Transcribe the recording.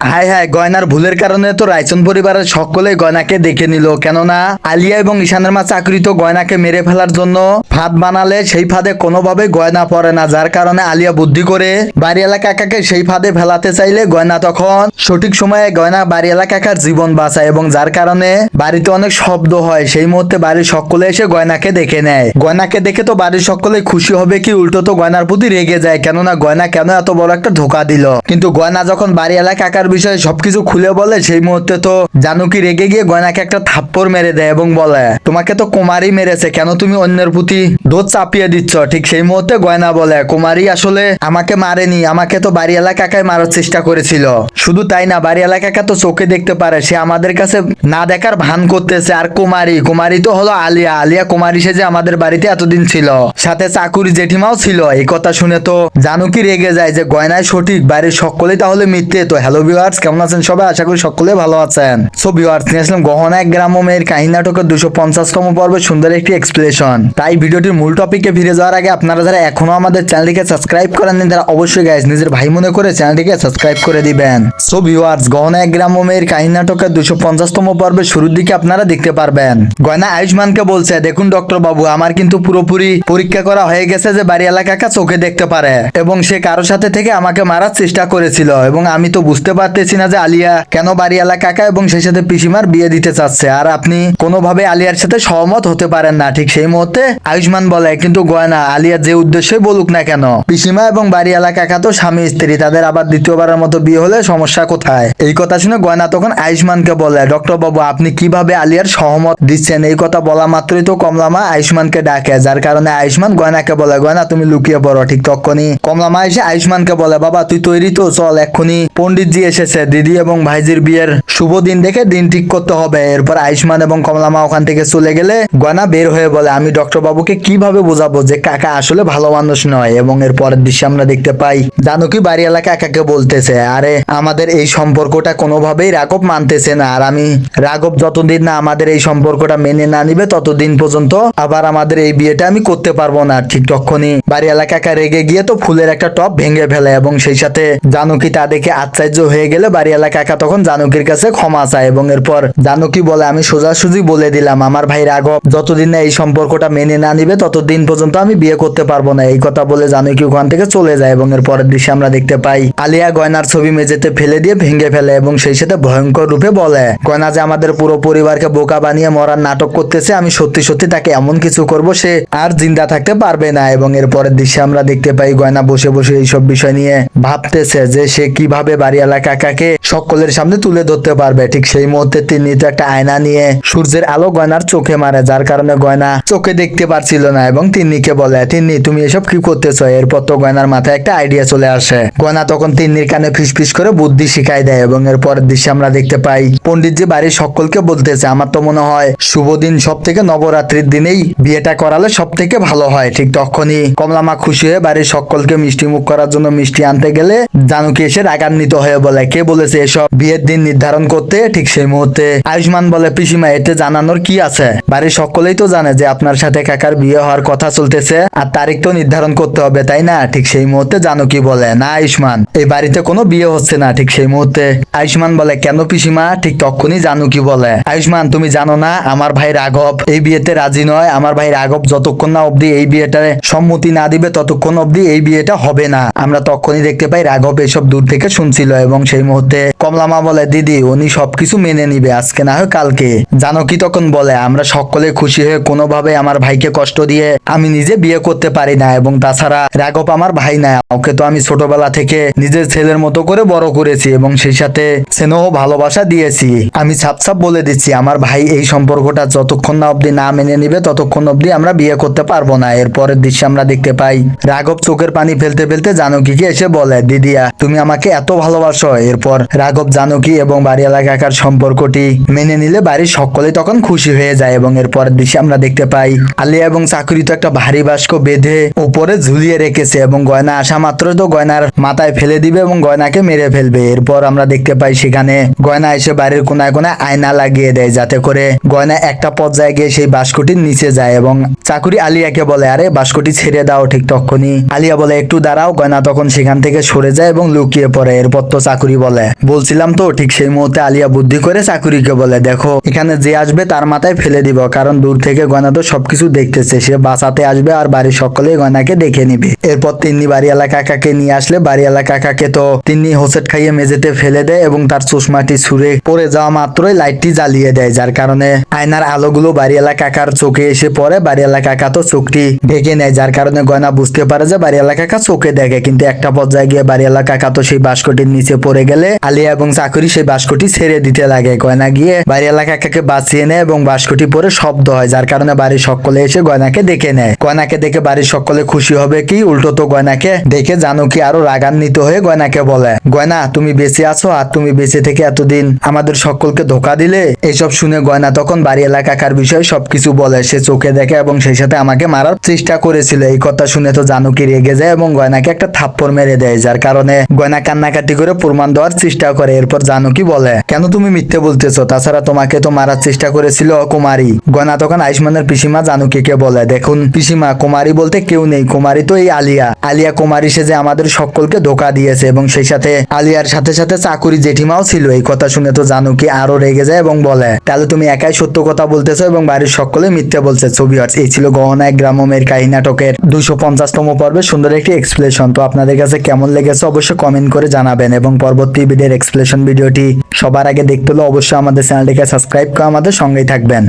হায় হায়, গয়নার ভুলের কারণে তো রায়চন পরিবারের সকলেই গয়নাকে দেখে নিল। কেননা আলিয়া এবং ঈশানের মা চাকরি তো গয়নাকে মেরে ফেলার জন্য ফাঁদ বানালে সেই ফাঁদে কোনোভাবে গয়না পড়ে না, যার কারণে আলিয়া বুদ্ধি করে বাড়িওয়ালা কাকাকে সেই ফাঁদে ফেলাতে চাইলে গয়না তখন সঠিক সময়ে গয়না বাড়িওয়ালা কাকার জীবন বাঁচায় এবং যার কারণে বাড়িতে অনেক শব্দ হয়। সেই মুহূর্তে বাড়ির সকলে এসে গয়নাকে দেখে নেয়। গয়নাকে দেখে তো বাড়ির সকলে খুশি হবে কি উল্টো তো গয়নার প্রতি রেগে যায়, কেননা গয়না কেন এত বড় একটা ধোকা দিল? কিন্তু গয়না যখন বাড়িওয়ালা কাকার বিষয়ে সবকিছু খুলে বলে, সেই মুহূর্তে তো জানুকি রেগে গিয়ে গয়নাকে একটা থাপ্পড় মেরে দেয় এবং বলে, তোমাকে তো কুমারী মেরেছে, কেন তুমি অন্যের প্রতি দোষ চাপিয়ে দিচ্ছ? ঠিক সেই মুহূর্তে গয়না বলে, কুমারী আসলে আমাকে মারেনি, আমাকে তো বাড়িওয়ালা কাকাই মারার চেষ্টা করেছিল। শুধু তাই না, বাড়িওয়ালা কাকা তো চোখে দেখতে পারে, সে আমাদের কাছে না দেখার ভান করতেছে। আর কুমারী কুমারী তো হলো আলিয়া আলিয়া কুমারী সে যে আমাদের বাড়িতে এতদিন ছিল। সাথে চাকুরি জেঠিমাও ছিল। এই কথা শুনে তো জানুকি রেগে যায় যে গয়নায় সঠিক, বাড়ির সকলেই তাহলে মিথ্যে, তো হ্যালো ভিউয়ার্স, কেমন আছেন সবাই? আশা করি সকলে ভালো আছেন। সো ভিউয়ার্স, নিয়ে আসলাম গহনা এক গ্রাম মেয়ের কাহিনী নাটকের দুশো পঞ্চাশতম পর্বে সুন্দর একটি এক্সপ্লেশন তাই ভিডিওটির মূল টপিকে ফিরে যাওয়ার আগে আপনারা যারা এখনও আমাদের চ্যানেলটিকে সাবস্ক্রাইব করেননি, তারা অবশ্যই গাইজ নিজের ভাই মনে করে চ্যানেলটিকে সাবস্ক্রাইব করে দিবেন। সো ভিউয়ার্স গহনা এক গ্রাম মেয়ের কাহিনী নাটকের দুশো পঞ্চাশতম পর্বের শুরুর দিকে আপনারা দেখতে পারবেন। গয়না আয়ুষ্মানকে বলছে, দেখুন ডক্টর বাবু, আমার কিন্তু পুরোপুরি পরীক্ষা করা হয়ে গেছে যে বাড়ি এলাকা চোখে দেখতে পারে এবং সে কারোর সাথে থেকে আমাকে মারার চেষ্টা করেছিল এবং আমি তো বুঝতে পারতেছি না যে আলিয়া কেন বাড়িওয়ালা কাকা এবং সেই সাথে পিসিমার বিয়ে দিতে চাচ্ছে। আর আপনি কোনোভাবে আলিয়ার সাথে সহমত হতে পারেন না। ঠিক সেই মুহূর্তে আয়ুষ্মান বলে, কিন্তু গয়না, আলিয়া যে উদ্দেশ্যে বলুক না কেন, পিসিমা এবং বাড়িওয়ালা কাকা তো স্বামী, স্ত্রী, তাদের আবার দ্বিতীয়বারের মতো বিয়ে হলে সমস্যা কোথায়? এই কথা শুনে গয়না তখন আয়ুষ্মানকে বলে, ডক্টর বাবু, আপনি কীভাবে আলিয়ার সহমত দিচ্ছেন? এই কথা বলা মাত্রই তো কমলামা আয়ুষ্মানকে ডাকে, যার কারণে আয়ুষ্মান গয়নাকে বলে, গয়না, তুমি লুকিয়ে পড়ো। ঠিক তখনই কমলামা এসে আয়ুষ্মানকে বলে, বাবা, তুই তৈরি তো, চল এক্ষুনি। পণ্ডিতজি এসেছে। দিদি এবং ভাইজির বিয়ের শুভ দিন দেখে দিন ঠিক করতে হবে। এরপর আয়ুষ্মান এবং কমলামা ওখান থেকে চলে গেলে গয়না বের হয়ে বলে, আমি ডক্টর বাবুকে কীভাবে বোঝাবো যে কাকা আসলে ভালো মানুষ নয়? এবং এর পরের দৃশ্যে আমরা দেখতে পাই, জানুকি এলাকা কাকাকে বলতেছে, আরে, আমাদের এই সম্পর্কটা কোনোভাবেই রাঘব মানতেছে না। আর আমি, রাঘব যতদিন না আমাদের এই সম্পর্কটা মেনে না নিবে, ততদিন পর্যন্ত আবার আমাদের এই বিয়েটা আমি করতে পারব না। ঠিক তখনই বাড়ি এলাকা রেগে গিয়ে তো ফুলের একটা টপ ভেঙে ফেলে এবং সেই সাথে জানুকি তা দেখে আশ্চর্য হয়ে গেলে বাড়িওয়ালা কাকা তখন জানুকির কাছে ক্ষমা চায় এবং এরপর জানুকি বলে, আমি সোজাসুজি বলে দিলাম, আমার ভাই রাঘব যতদিন না এই সম্পর্কটা মেনে না নিবে, ততদিন পর্যন্ত আমি বিয়ে করতে পারব না। এই কথা বলে জানুকি ওখান থেকে চলে যায় এবং এর পরের দৃশ্যে আমরা দেখতে পাই, আলিয়া গয়নার ছবি মেঝেতে ফেলে দিয়ে ভেঙে ফেলে এবং সেই সাথে ভয়ঙ্কর রূপে বলে, গয়না যে আমাদের পুরো পরিবারকে বোকা বানিয়ে মরার নাটক করতেছে, আমি সত্যি সত্যি তাকে এমন কিছু করব সে আর জিন্দা থাকতে পারবে না। এবং এর পরের দৃশ্যে আমরা দেখতে পাই, গয়না বসে বসে এইসব বিষয় নিয়ে ভাবতেছে যে সে কীভাবে বাড়িওয়ালা কাকাকে সকলের সামনে তুলে ধরতে পারবে। ঠিক সেই মুহূর্তে তিনি তো একটা আয়না নিয়ে সূর্যের আলো গয়নার চোখে মারে, যার কারণে গয়না চোখে দেখতে পারছিল না এবং তিন্নিকে বলে, তিন্নি, তুমি এসব কি করতেছো? এরপর তো গয়নার মাথায় একটা আইডিয়া চলে আসে। গয়না তখন তিন্নির কানে ফিস ফিস করে বুদ্ধি শিখাই দেয় এবং এর পরের দৃশ্যে আমরা দেখতে পাই পণ্ডিতজি বাড়ির সকলকে বলতেছে, আমার তো মনে হয় শুভ দিন সব থেকে নবরাত্রির দিনেই বিয়েটা করালে সব থেকে ভালো হয়। ঠিক তখনই কমলামা খুশি হয়ে বাড়ির সকলকে মিষ্টি মুখ করার জন্য মিষ্টি আনতে গেলে জানুকি এসে রাগান্বিত হয়ে বলে কে বলেছে এসব? বিয়ের দিন নির্ধারণ করতে ঠিক সেই মুহূর্তে আয়ুষ্মান বলে পিসিমা এতে জানানোর কি আছে? বাড়ির সকলেই তো জানে যে আপনার সাথে কাকার বিয়ে হওয়ার কথা চলতেছে আর তারিখ তো নির্ধারণ করতে হবে, তাই না? ঠিক সেই মুহূর্তে জানুকি বলে, না আয়ুষ্মান? এই বাড়িতে কোনো বিয়ে হচ্ছে না ঠিক সেই মুহূর্তে। আয়ুষ্মান বলে, কেন পিসিমা? ঠিক তখনই জানুকি বলে। আয়ুষ্মান, তুমি জানো না, আমার ভাই রাঘব এই বিয়েতে রাজি নয়। আমার ভাই রাঘব যতক্ষণ না অব্দি এই বিয়েটা সম্মতি না দিবে, ততক্ষণ অব্দি এই বিয়েটা হবে না। আমরা তখনই দেখতে পাই রাঘব এসব দূর থেকে শুনছিল এবং সেই মুহূর্তে কমলা মা বলে, দিদি, উনি সবকিছু মেনে নিবে, আজকে না হয় কালকে। জানো কি তখন বলে, আমরা সকলে খুশি হয়ে কোনোভাবে আমার ভাইকে কষ্ট দিয়ে আমি নিজে বিয়ে করতে পারি না এবং তাছাড়া রাঘব আমার ভাই না। ওকে তো আমি ছোটবেলা থেকে নিজের ছেলের মতো করে বড় করেছি এবং সেই সাথে স্নেহ ভালোবাসা দিয়েছি। আমি ছাপ ছাপ বলে দিচ্ছি, আমার ভাই এই সম্পর্কটা যতক্ষণ না অব্দি না মেনে নিবে, ততক্ষণ অব্দি আমরা বিয়ে করতে পারব না। এরপরের দৃশ্যে আমরা দেখতে পাই রাঘব চোখের পানি ফেলতে ফেলতে জানকীকে এসে বলে, দিদিয়া, তুমি আমাকে এত ভালোবাসো এরপর রাঘব, জানকী এবং বাড়িওয়ালা কাকার সম্পর্কটি মেনে নিলে বাড়ির সকলেই তখন খুশি হয়ে যায় এবং এরপরের দৃশ্যে আমরা দেখতে পাই, আলিয়া এবং চাকরি তো একটা ভারী বাস্ক বেঁধে উপরে ঝুলিয়ে রেখেছে এবং গয়না আসা মাত্র তো গয়নার মাথায় ফেলে দিবে এবং গয়নাকে মেরে ফেলবে। এরপর আমরা দেখতে পাই সেখানে গয়না এসে বাড়ির কোনায় কোনায় আয়না লাগিয়ে দেয় যাতে করে গয়না একটা পর্যায়ে গিয়ে সেই বাস্কটির নিচে যায় এবং চাকুরি আলিয়াকে বলে, আরে বাস্কটি ছেড়ে দাও ঠিক তখনই আলিয়া বলে, একটু দাঁড়াও। গয়না তখন সেখান থেকে সরে যায় এবং লুকিয়ে পড়ে। এরপর তো চাকুরি চাকুরি বলে। বলছিলাম তো, ঠিক সেই মুহূর্তে আলিয়া বুদ্ধি করে চাকুরিকে বলে, দেখো, এখানে যে আসবে তার মাথায় ফেলে দিব, কারণ দূর থেকে গয়না তো সবকিছু দেখতেছে। সে বাঁচাতে আসবে আর বাড়ির সকলেই গয়নাকে দেখে নিবে। এরপর তিন্নি বাড়িওয়ালা কাকাকে নিয়ে আসলে বাড়িওয়ালা কাকাকে তো তিন্নি হোসেট খাইয়ে মেঝেতে ফেলে দেয় এবং তার চশমাটি ছুঁড়ে পড়ে যাওয়া মাত্রই লাইটটি জ্বালিয়ে দেয়, যার কারণে আয়নার আলোগুলো বাড়িওয়ালা কাকার চোখে এসে পড়ে। বাড়িওয়ালা কাকা তো চোখটি ঢেকে নেয়, যার কারণে গয়না বুঝতে পারে যে বাড়িওয়ালা কাকা চোখে দেখে। কিন্তু একটা পর্যায়ে গিয়ে বাড়িওয়ালা কাকা তো সেই বাস্কটির নিচে পড়ে গেলে আলিয়া এবং চাকরি সেই বাস্কটি ছেড়ে দিতে লাগে। গয়না গিয়ে বাড়িওয়ালা কাকাকে বাঁচিয়ে নেয় এবং বাস্কটি পরে শব্দ হয়, যার কারণে বাড়ির সকলে এসে গয়নাকে দেখে নেয়। গয়নাকে দেখে বাড়ির সকলে খুশি হবে কি, উল্টো তো গয়নাকে দেখে জানো কি আরও রাগান্বিত হয়ে গয়নাকে বলে, গয়না, তুমি বেঁচে আছো আর তুমি বেঁচে থেকে এতদিন আমাদের সকলকে ধোকা দিলে? এইসব শুনে গয়না তখন বাড়ি এলাকাকার বিষয়ে সবকিছু বলে। সে চোখে দেখে এবং সেই সাথে আমাকে মারার চেষ্টা করেছিল। এই কথা শুনে তো জানুকি রেগে যায় এবং গয়নাকে একটা থাপ্পড় মেরে দেয়, যার কারণে গয়না কান্নাকাটি করে প্রমাণ দেওয়ার চেষ্টা করে। এরপর জানুকি বলে, কেন তুমি মিথ্যে বলতেছো? তাছাড়া তোমাকে তো মারার চেষ্টা করেছিল কুমারী। গয়না তখন আয়ুষ্মানের পিসিমা জানুকিকে বলে, দেখুন পিসিমা, কুমারী বলতে কেউ নেই। কুমারী তো এই আলিয়া। আলিয়া কুমারী সে যে আমাদের সকলকে ধোকা দিয়েছে এবং সেই সাথে আলিয়ার সাথে সাথে চাকুরি জেঠিমাও ছিল। এই কথা শুনে তো জানুকি আরও রেগে যায় এবং বলে, তাহলে তুমি একাই সত্য কথা বলতেছো এবং বাড়ির সকলে মিথ্যে বলছে। ছবি এই ছিল গহনায় এক গ্রামের কাহিনী নাটকের দুইশো পঞ্চাশতম পর্বে সুন্দর একটি এক্সপ্লেশন তো আপনাদের কাছে কেমন লেগেছে অবশ্যই কমেন্ট করে জানাবেন এবং পরবর্তী ভিডিওর এক্সপ্লেশন ভিডিওটি সবার আগে দেখতে হলে অবশ্যই আমাদের চ্যানেলটিকে সাবস্ক্রাইব করে আমাদের সঙ্গেই থাকবেন।